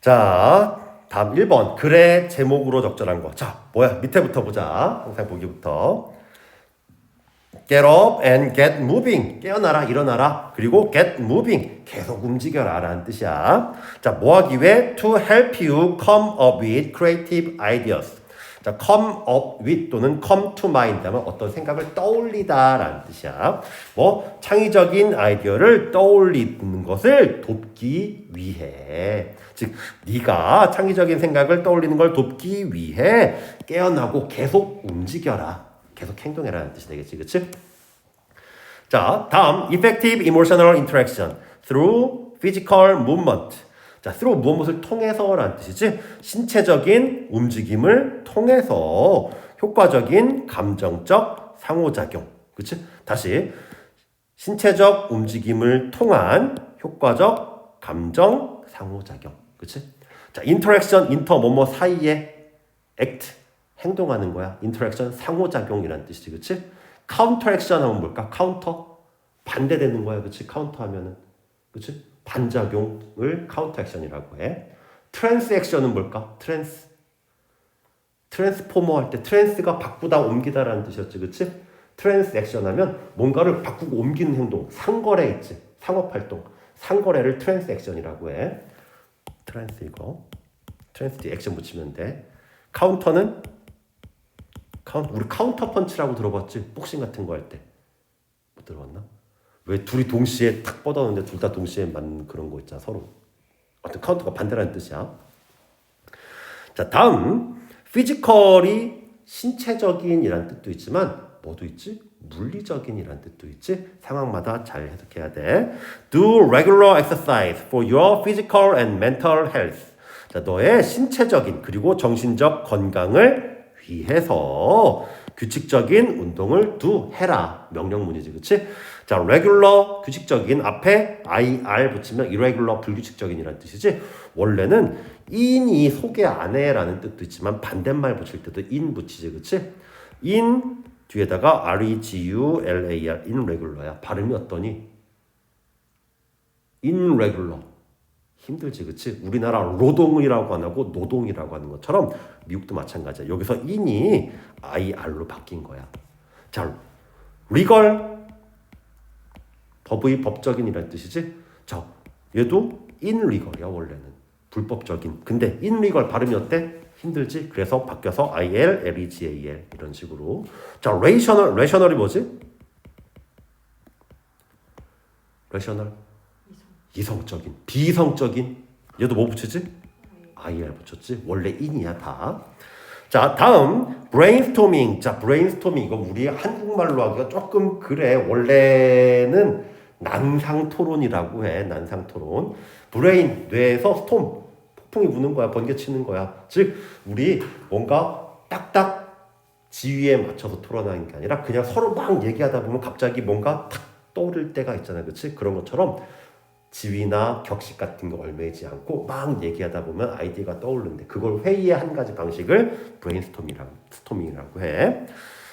자, 다음 1번. 글의 제목으로 적절한 거. 자, 뭐야? 밑에부터 보자. 항상 보기부터. Get up and get moving. 깨어나라, 일어나라. 그리고 get moving. 계속 움직여라. 라는 뜻이야. 자, 뭐 하기 위해? To help you come up with creative ideas. 자, come up with 또는 come to mind 하면 어떤 생각을 떠올리다 라는 뜻이야. 뭐, 창의적인 아이디어를 떠올리는 것을 돕기 위해. 즉, 네가 창의적인 생각을 떠올리는 걸 돕기 위해 깨어나고 계속 움직여라. 계속 행동해라는 뜻이 되겠지, 그치? 자, 다음 effective emotional interaction through physical movement. 자, through 무엇을 통해서라는 뜻이지. 신체적인 움직임을 통해서 효과적인 감정적 상호작용. 그치? 다시 신체적 움직임을 통한 효과적 감정 상호작용. 그치? 자, interaction, inter 뭐뭐 사이에 act 행동하는 거야. interaction 상호작용이라는 뜻이지. 그치? counterAction 하면 뭘까? counter 반대되는 거야. 그치? counter 하면은 그치? 반작용을 counteraction이라고 해. transaction은 뭘까? trans 트랜스포머 할 때 트랜스가 바꾸다 옮기다라는 뜻이었지. 그치? 트랜스 액션 하면 뭔가를 바꾸고 옮기는 행동. 상거래 있지. 상업 활동. 상거래를 트랜스 액션이라고 해. 트랜스 이거. 트랜스 뒤에 액션 붙이면 돼. 카운터는 카운 우리 카운터 펀치라고 들어봤지? 복싱 같은 거 할 때. 못 들어봤나? 왜 둘이 동시에 탁 뻗었는데 둘 다 동시에 맞는 그런 거 있잖아, 서로. 어떤 카운터가 반대라는 뜻이야. 자, 다음 피지컬이 신체적인이라는 뜻도 있지만 뭐도 있지? 물리적인이라는 뜻도 있지. 상황마다 잘 해석해야 돼. Do regular exercise for your physical and mental health. 자, 너의 신체적인 그리고 정신적 건강을 위해서 규칙적인 운동을 do 해라. 명령문이지, 그치? 자, regular 규칙적인 앞에 ir 붙이면 irregular 불규칙적인이라는 뜻이지. 원래는 in이 소개 안 해라는 뜻도 있지만 반대말 붙일 때도 in 붙이지, 그치? in 뒤에다가 regular irregular야. 발음이 어떠니? irregular. 힘들지, 그치? 우리나라 노동이라고 안 하고 노동이라고 하는 것처럼 미국도 마찬가지야. 여기서 in이 ir로 바뀐 거야. 자, legal 법의 법적인이라는 뜻이지. 자, 얘도 inlegal이야 원래는 불법적인. 근데 inlegal 발음이 어때? 힘들지. 그래서 바뀌어서 il, legal 이런 식으로. 자, rational, rational이 뭐지? rational 이성적인, 비이성적인. 얘도 뭐 붙이지? ir 붙였지. 원래 in이야 다. 자, 다음 brainstorming. 자, brainstorming 이거 우리 한국말로 하기가 조금 그래. 원래는 난상 토론이라고 해. 난상 토론. 브레인 뇌에서 스톰 폭풍이 부는 거야. 번개치는 거야. 즉 우리 뭔가 딱딱 지위에 맞춰서 토론하는 게 아니라 그냥 서로 막 얘기하다 보면 갑자기 뭔가 탁 떠오를 때가 있잖아. 그렇지? 그런 것처럼 지위나 격식 같은 거 얼매지 않고 막 얘기하다 보면 아이디어가 떠오르는데 그걸 회의의 한 가지 방식을 브레인스토밍이라고 스토밍이라고 해.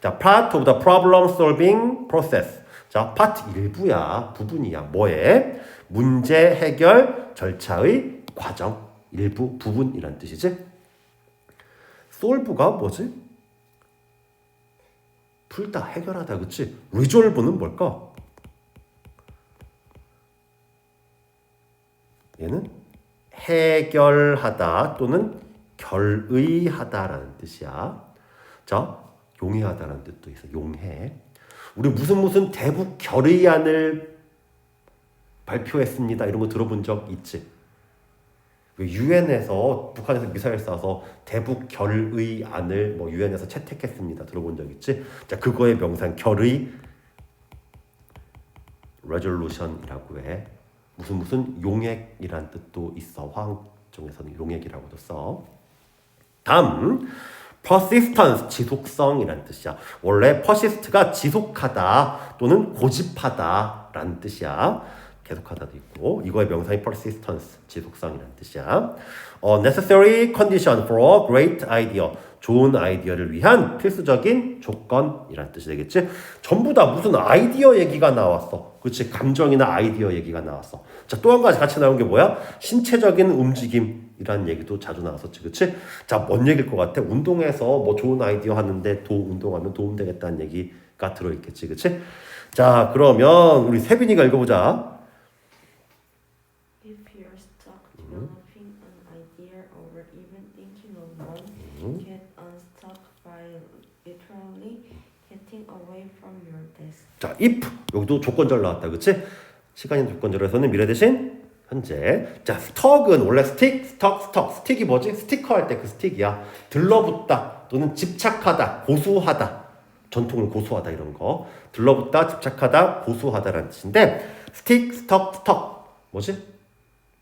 자, part of the problem solving process. 자, 파트 일부야, 부분이야. 뭐에? 문제 해결 절차의 과정, 일부, 부분이란 뜻이지. solve가 뭐지? 풀다, 해결하다, 그치? resolve는 뭘까? 얘는 해결하다 또는 결의하다라는 뜻이야. 자, 용해하다라는 뜻도 있어. 용해. 우리 무슨 무슨 대북 결의안을 발표했습니다. 이런 거 들어본 적 있지? 유엔에서 북한에서 미사일 쏴서 대북 결의안을 뭐 유엔에서 채택했습니다. 들어본 적 있지? 자, 그거의 명상 결의 resolution이라고 해. 무슨 무슨 용액이란 뜻도 있어. 화학종에서는 용액이라고도 써. 다음 persistence 지속성이란 뜻이야. 원래 persist가 지속하다 또는 고집하다라는 뜻이야. 계속하다도 있고 이거의 명사인 persistence 지속성이라는 뜻이야. 어, necessary condition for great idea 좋은 아이디어를 위한 필수적인 조건이란 뜻이 되겠지. 전부 다 무슨 아이디어 얘기가 나왔어. 그렇지. 감정이나 아이디어 얘기가 나왔어. 자, 또 한 가지 같이 나온 게 뭐야? 신체적인 움직임이라는 얘기도 자주 나왔었지. 그렇지? 자, 뭔 얘기일 것 같아? 운동해서 뭐 좋은 아이디어 하는데 도 운동하면 도움 되겠다는 얘기가 들어 있겠지. 그렇지? 자, 그러면 우리 세빈이가 읽어 보자. If you're stuck developing an idea or even thinking of one, get unstuck by literally getting 자, if 여기도 조건절 나왔다. 그치? 시간이 조건절에서는 미래 대신 현재. 자, 스톡은 원래 스틱, 스톡, 스톡. 스틱이 뭐지? 스티커 할 때 그 스틱이야. 들러붙다 또는 집착하다, 고수하다. 전통을 고수하다 이런 거. 들러붙다, 집착하다, 고수하다라는 뜻인데 스틱, 스톡, 스톡. 뭐지?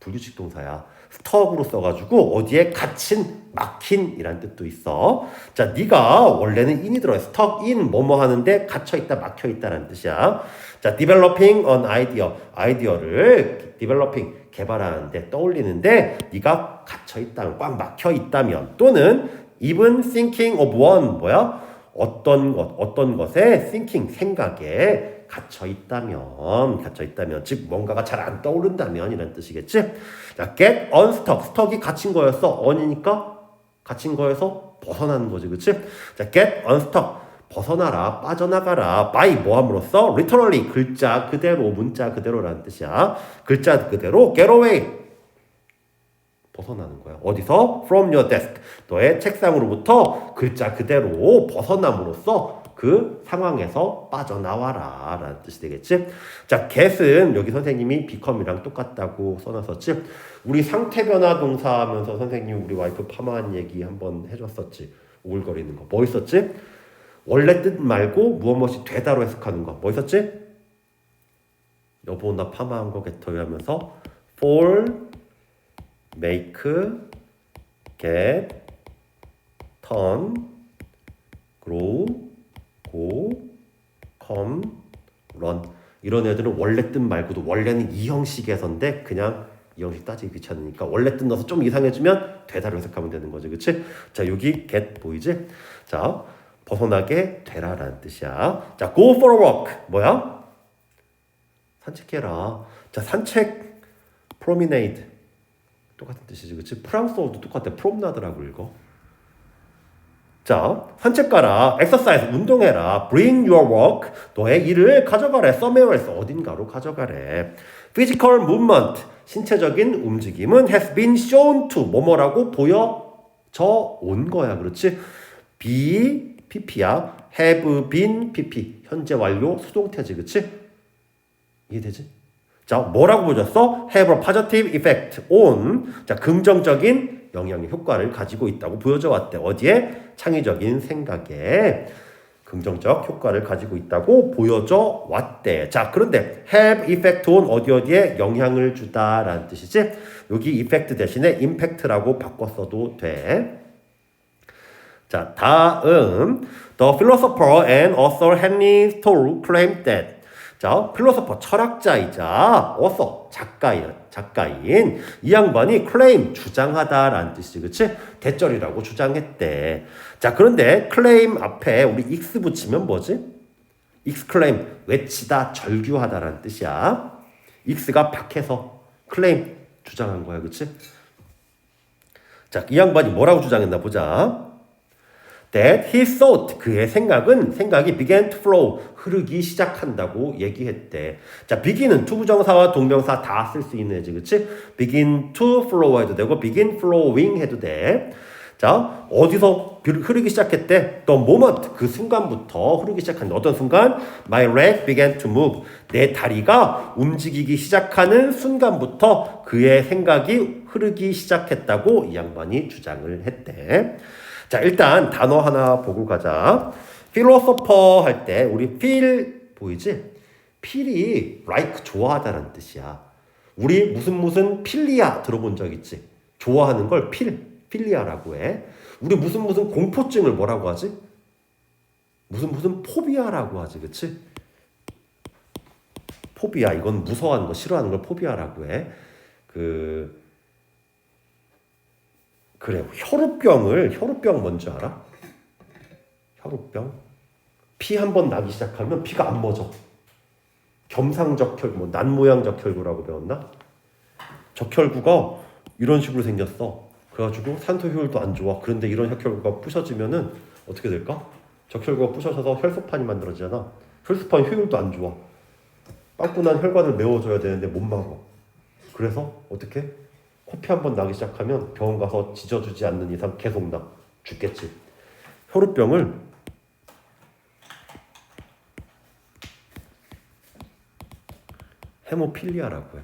불규칙 동사야. 스톡으로 써가지고 어디에 갇힌, 막힌 이란 뜻도 있어. 자, 네가 원래는 들어요. 스톡 in 뭐뭐 하는데 갇혀 있다, 막혀 있다라는 뜻이야. 자, developing an idea, 아이디어를 developing 개발하는데 떠올리는데 네가 갇혀 있다면, 꽉 막혀 있다면 또는 even thinking of one 뭐야? 어떤 것, 어떤 것에 thinking 생각에 갇혀 있다면, 갇혀 있다면, 즉 뭔가가 잘 안 떠오른다면 이런 뜻이겠지. 자, get unstuck, stuck이 갇힌 거였어. on이니까 갇힌 거에서 벗어나는 거지, 그렇지? 자, get unstuck, 벗어나라, 빠져나가라, by 뭐 함으로써 literally 글자 그대로, 문자 그대로라는 뜻이야. 글자 그대로 get away. 벗어나는 거야. 어디서? From your desk. 너의 책상으로부터 글자 그대로 벗어남으로써 그 상황에서 빠져나와라. 라는 뜻이 되겠지? 자, get은 여기 선생님이 become이랑 똑같다고 써놨었지? 우리 상태 변화 동사 하면서 선생님 우리 와이프 파마한 얘기 한번 해줬었지? 오글거리는 거. 뭐 있었지? 원래 뜻 말고 무엇 무엇이 되다로 해석하는 거. 뭐 있었지? 여보 나 파마한 거 겟터요 하면서 for make, get, turn, grow, go, come, run 이런 애들은 원래 뜻 말고도 원래는 이 형식에서인데 그냥 이 형식 따지기 귀찮으니까 원래 뜻 넣어서 좀 이상해지면 되다로 해석하면 되는 거지 그치? 자 여기 get 보이지? 자 벗어나게 되라라는 뜻이야 자 go for a walk 뭐야? 산책해라 자 산책 promenade 똑같은 뜻이지, 그렇지? 프랑스어도 똑같아. 프롬나드라고 읽어. 자, 산책 가라. exercise 운동해라. bring your work 너의 일을 가져가래. somewhere에서 어딘가로 가져가래. physical movement 신체적인 움직임은 has been shown to 뭐뭐라고 보여져 온 거야. 그렇지? be pp야. have been pp 현재 완료 수동태지. 그렇지? 이해되지? 자, 뭐라고 보여줬어? have a positive effect on. 자, 긍정적인 영향의 효과를 가지고 있다고 보여줘 왔대. 어디에? 창의적인 생각에 긍정적 효과를 가지고 있다고 보여줘 왔대. 자, 그런데 have effect on 어디 어디에 영향을 주다라는 뜻이지? 여기 effect 대신에 impact라고 바꿨어도 돼. 자, 다음 The philosopher and author Henry Thoreau claimed that 자, 필로소퍼 철학자이자 어서 작가인 작가인 이 양반이 클레임 주장하다라는 뜻이지, 그렇지? 대절이라고 주장했대. 자, 그런데 클레임 앞에 우리 익스 붙이면 뭐지? 익스클레임 외치다, 절규하다라는 뜻이야. 익스가 박해서 클레임 주장한 거야, 그렇지? 자, 이 양반이 뭐라고 주장했나 보자. That he thought 그의 생각은 생각이 began to flow 흐르기 시작한다고 얘기했대. 자, begin은 투부정사와 동명사 다 쓸 수 있는 애지, 그렇지? begin to flow 해도 되고 begin flowing 해도 돼. 자, 어디서 흐르기 시작했대? The moment 그 순간부터 흐르기 시작한다. 어떤 순간? My leg began to move. 내 다리가 움직이기 시작하는 순간부터 그의 생각이 흐르기 시작했다고 이 양반이 주장을 했대. 자, 일단 단어 하나 보고 가자. philosopher 할 때 우리 feel 보이지? feel이 like 좋아하다는 뜻이야. 우리 무슨 무슨 필리아 들어본 적 있지? 좋아하는 걸 필, 필리아라고 해. 우리 무슨 무슨 공포증을 뭐라고 하지? 무슨 무슨 포비아라고 하지, 그치? 포비아, 이건 무서워하는 거, 싫어하는 걸 포비아라고 해. 그, 그래 혈우병을 혈우병 뭔지 알아? 혈우병 피 한 번 나기 시작하면 피가 안 멎어. 겸상적 혈, 뭐 난모양 적 혈구라고 배웠나? 적혈구가 이런 식으로 생겼어. 그래가지고 산소 효율도 안 좋아. 그런데 이런 적혈구가 부셔지면은 어떻게 될까? 적혈구가 부셔져서 혈소판이 만들어지잖아. 혈소판 효율도 안 좋아. 빵꾸난 혈관을 메워줘야 되는데 못 막어. 그래서 어떻게? 코피 한 번 나기 시작하면 병원 가서 지져주지 않는 이상 계속 나. 죽겠지. 혈우병을 헤모필리아라고 해.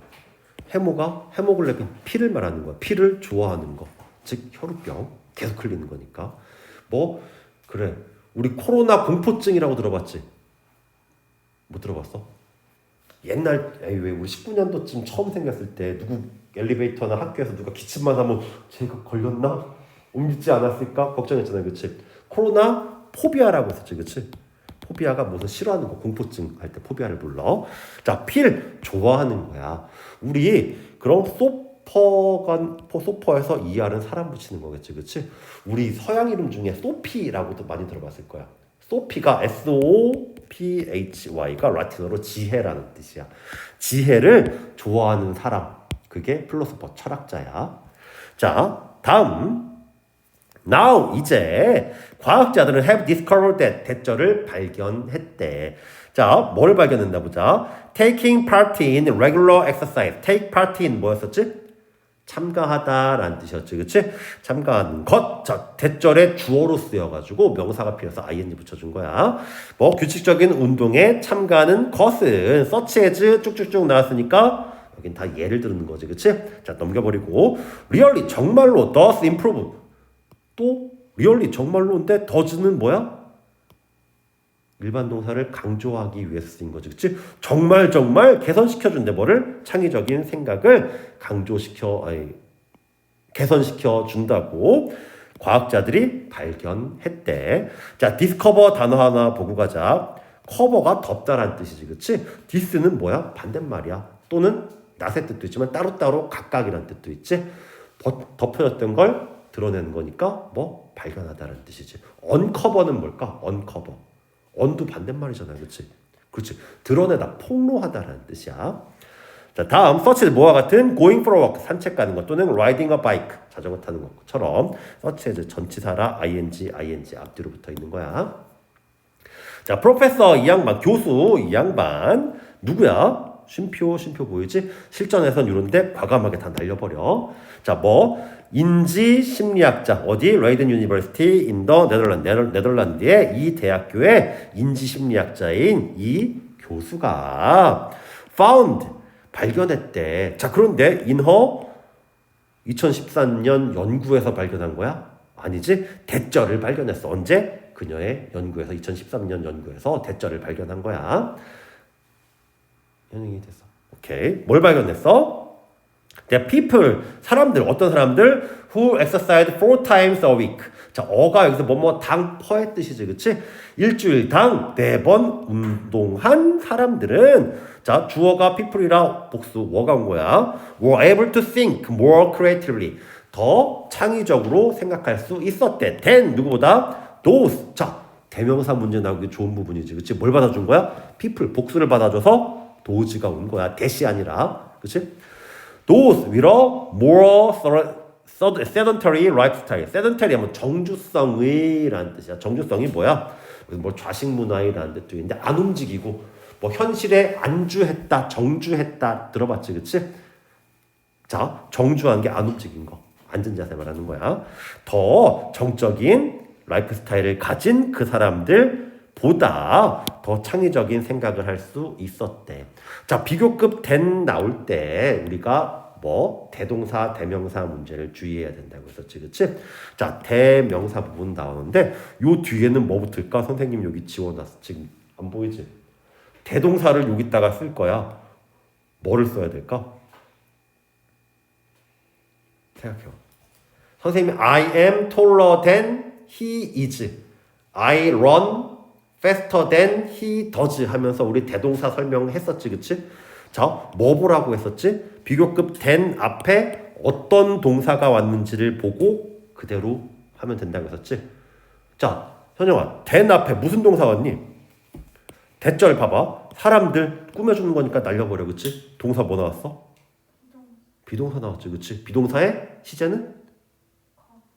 헤모가 헤모글로빈 피를 말하는 거야. 피를 좋아하는 거. 즉 혈우병 계속 흘리는 거니까. 뭐 그래. 우리 코로나 공포증이라고 들어봤지? 못 들어봤어? 옛날 에이 왜 우리 19년도쯤 처음 생겼을 때 누구 엘리베이터나 학교에서 누가 기침만 하면 제가 걸렸나? 옮기지 않았을까? 걱정했잖아요. 그치? 코로나 포비아라고 했었지. 그치? 포비아가 무슨 싫어하는 거 공포증 할 때 포비아를 불러. 자, 필 좋아하는 거야. 우리 그럼 소퍼간 소퍼에서 ER은 사람 붙이는 거겠지. 그치? 우리 서양 이름 중에 소피라고도 많이 들어봤을 거야. 소피가 S O P H Y가 라틴어로 지혜라는 뜻이야. 지혜를 좋아하는 사람. 그게 필로소퍼 철학자야. 자, 다음 Now 이제 과학자들은 have discovered that 대절을 발견했대. 자, 뭘 발견했나 보자. Taking part in regular exercise. Take part in 뭐였었지? 참가하다라는 뜻이었지, 그치? 참가하는 것. 자, 대절의 주어로 쓰여가지고 명사가 필요해서 ing 붙여준 거야. 뭐 규칙적인 운동에 참가하는 것은 as 쭉쭉쭉 나왔으니까 여긴 다 예를 들는 거지, 그치? 자, 넘겨버리고 really 정말로 does improve. 또 really 정말로인데 does는 뭐야? 일반 동사를 강조하기 위해서 쓰인 거지. 그치? 정말 정말 개선시켜준대. 뭐를? 창의적인 생각을 강조시켜, 아니, 개선시켜 준다고 과학자들이 발견했대. 자, 디스커버 단어 하나 보고 가자. 커버가 덮다란 뜻이지. 그치? 디스는 뭐야? 반대말이야. 또는 낫의 뜻도 있지만 따로따로 각각이란 뜻도 있지. 덮- 덮여졌던 걸 드러내는 거니까 뭐 발견하다라는 뜻이지. 언커버는 뭘까? 언커버. 언도 반대말이잖아, 그렇지? 그렇지. 드러내다, 폭로하다라는 뜻이야. 자, 다음 서치 뭐와 같은 going for a walk 산책 가는 것 또는 riding a bike 자전거 타는 것처럼 서치에서 전치사라 ing ing 앞뒤로 붙어 있는 거야. 자, 프로페서 이 양반, 교수 이 양반 누구야? 쉼표 쉼표 보이지? 실전에선 이런데 과감하게 다 날려버려. 자, 뭐 인지 심리학자 어디 레이든 유니버시티 인더 네덜란드 네덜, 네덜란드의 이 대학교의 인지 심리학자인 이 교수가 found 발견했대. 자, 그런데 인허 2013년 연구에서 발견한 거야? 아니지. 대절을 발견했어. 언제? 그녀의 연구에서 2013년 연구에서 대절을 발견한 거야. 현행이 됐어. 오케이. 뭘 발견했어? The people 사람들 어떤 사람들 who exercise four times a week. 자, 어가 여기서 뭐뭐 당 퍼의 뜻이지, 그렇지? 일주일 당 네 번 운동한 사람들은 자, 주어가 people이라 복수 워가 온 거야. were able to think more creatively. 더 창의적으로 생각할 수 있었대. than 누구보다 those. 자, 대명사 문제 나오기 좋은 부분이지. 그치? 뭘 받아준 거야? people, 복수를 받아줘서 도지가 온 거야. 대시 아니라. 그치? those a more sedentary lifestyle. sedentary 하면 정주성의라는 뜻이야. 정주성이 뭐야? 뭐 좌식 문화이라는 뜻도 있는데 안 움직이고 뭐 현실에 안주했다, 정주했다 들어봤지, 그치? 자, 정주한 게 안 움직인 거. 앉은 자세 말하는 거야. 더 정적인 라이프 스타일을 가진 그 사람들 보다 더 창의적인 생각을 할 수 있었대. 자, 비교급 된 나올 때 우리가 뭐 대동사, 대명사 문제를 주의해야 된다고 했었지, 그치? 자, 대명사 부분 나오는데 요 뒤에는 뭐 붙을까? 선생님 여기 지워놨어. 지금 안 보이지? 대동사를 여기다가 쓸 거야. 뭐를 써야 될까? 생각해봐. 선생님이 I am taller than he is. I run faster than he does 하면서 우리 대동사 설명했었지, 그치? 자, 뭐 보라고 했었지? 비교급 than 앞에 어떤 동사가 왔는지를 보고 그 그대로 하면 된다고 했었지. 자, 현영아, 된 앞에 무슨 동사 왔니? 대절 봐봐. 사람들 꾸며주는 거니까 날려버려, 그치? 동사 뭐 나왔어? 비동사 나왔지, 그치? 비동사의 시제는?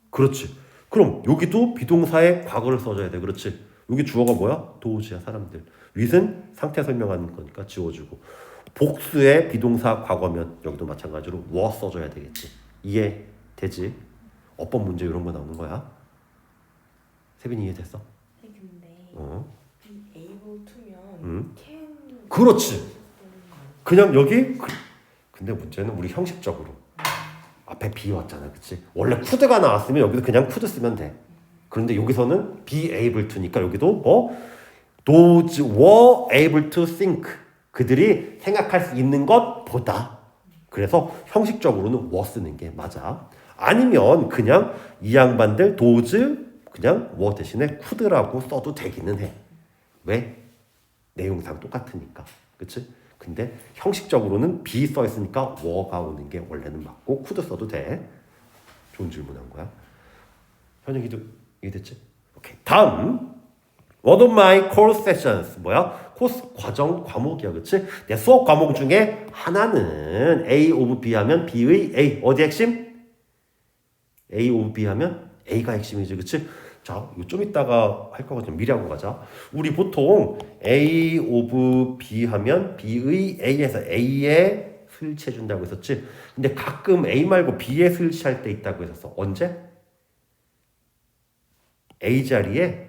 그렇지. 그럼 여기도 비동사의 과거를 써줘야 돼, 그렇지? 여기 주어가 뭐야? 도우지야, 사람들. 윗은 상태 설명하는 거니까 지워주고. 복수의 비동사 과거면 여기도 마찬가지로 뭐 써줘야 되겠지. 이해 되지? 어법 문제 이런 거 나오는 거야. 세빈이 이해됐어? 네, 근데 어. able to면 음. can 그렇지. 그냥 여기 그, 근데 문제는 우리 형식적으로 앞에 be 왔잖아, 그치? 원래 could가 나왔으면 여기도 그냥 could 쓰면 돼. 그런데 여기서는 be able to니까 여기도 뭐 those were able to think 그들이 생각할 수 있는 것보다 그래서 형식적으로는 were 쓰는 게 맞아. 아니면 그냥 이 양반들 those 그냥 were 대신에 could라고 써도 되기는 해. 왜? 내용상 똑같으니까. 그치? 근데 형식적으로는 be 써 있으니까 were가 오는 게 원래는 맞고 could 써도 돼. 좋은 질문한 거야. 현영이도 이해됐지? 오케이. 다음. One of my course sessions 뭐야? 코스 과정 과목이야, 그렇지? 내 수업 과목 중에 하나는 A of B 하면 B의 A 어디 핵심? A of B 하면 A가 핵심이지, 그렇지? 자, 이거 좀 이따가 할 거거든. 미리 하고 가자. 우리 보통 A of B 하면 B의 A에서 A에 설치해 준다고 했었지. 근데 가끔 A 말고 B에 설치할 때 있다고 했었어. 언제? A 자리에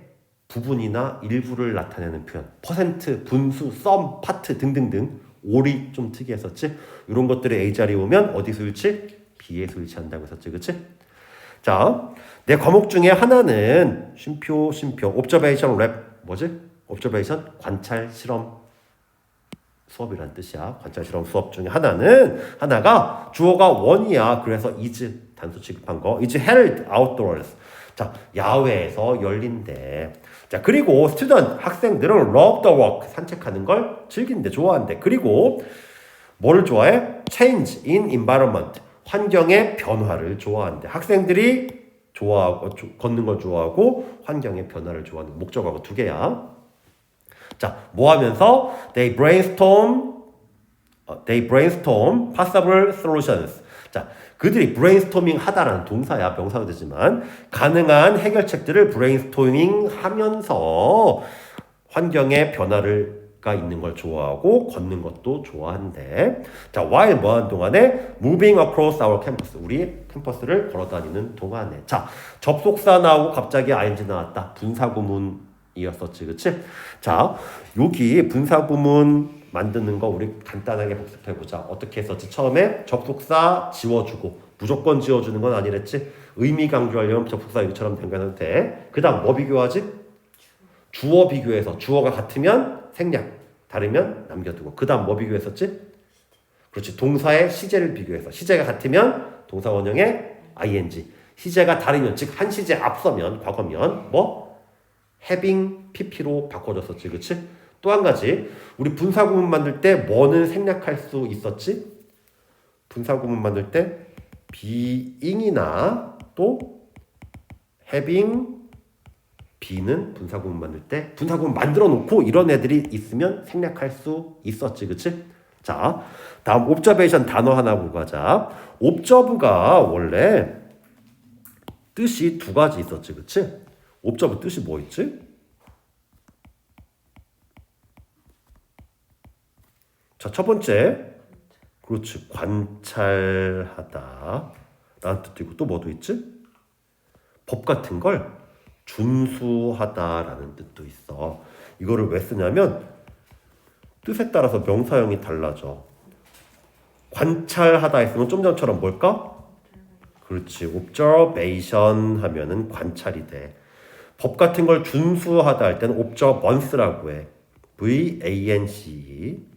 부분이나 일부를 나타내는 표현, 퍼센트, 분수, 썸, 파트 등등등 올이 좀 특이했었지. 이런 것들이 A 자리에 오면 어디 설치? B에 설치한다고 했었지, 그렇지? 자, 내 과목 중에 하나는 쉼표, 쉼표, 옵저베이션 랩 뭐지? 옵저베이션 관찰 실험 수업이란 뜻이야. 관찰 실험 수업 중에 하나는 하나가 주어가 원이야. 그래서 is 단수 취급한 거. is held outdoors. 자, 야외에서 열린대. 자, 그리고 스튜던트 학생들은 love the walk 산책하는 걸 즐긴대, 좋아한대. 그리고 뭘 좋아해? change in environment 환경의 변화를 좋아한대. 학생들이 좋아하고 조- 걷는 걸 좋아하고 환경의 변화를 좋아하는 목적어가 두 개야. 자, 뭐 하면서 they brainstorm 어, they brainstorm possible solutions. 자, 그들이 brainstorming 하다라는 동사야 명사가 되지만 가능한 해결책들을 brainstorming 하면서 환경의 변화를 가 있는 걸 좋아하고 걷는 것도 좋아한대. 자, while 뭐 하는 동안에 moving across our campus. 우리 캠퍼스를 걸어 다니는 동안에. 자, 접속사 나오고 갑자기 ing 나왔다. 분사구문이었었지. 그치? 자, 여기 분사구문 만드는 거 우리 간단하게 복습해 보자. 어떻게 했었지? 처음에 접속사 지워주고 무조건 지워주는 건 아니랬지. 의미 강조하려면 접속사 이처럼 당겨도 돼. 그 다음 뭐 비교하지? 주어 비교해서 주어가 같으면 생략, 다르면 남겨두고. 그 다음 뭐 비교했었지? 그렇지. 동사의 시제를 비교해서 시제가 같으면 동사 원형의 ing, 시제가 다르면 즉 한 시제 앞서면 과거면 뭐 having pp로 바꿔줬었지, 그렇지? 또 한 가지 우리 분사구문 만들 때 뭐는 생략할 수 있었지? 분사구문 만들 때 being이나 또 having B는 분사구문 만들 때 분사구문 만들어 놓고 이런 애들이 있으면 생략할 수 있었지, 그치? 자, 다음 옵저베이션 단어 하나 보고 가자. 옵저브가 원래 뜻이 두 가지 있었지, 그치? 옵저브 뜻이 뭐 있지? 자, 첫 번째. 그렇지. 관찰하다. 라는 뜻도 있고 또 뭐도 있지? 법 같은 걸 준수하다라는 뜻도 있어. 이거를 왜 쓰냐면 뜻에 따라서 명사형이 달라져. 관찰하다 했으면 좀 전처럼 뭘까? 그렇지. observation 하면은 관찰이 돼. 법 같은 걸 준수하다 할 때는 observance라고 해. V A N C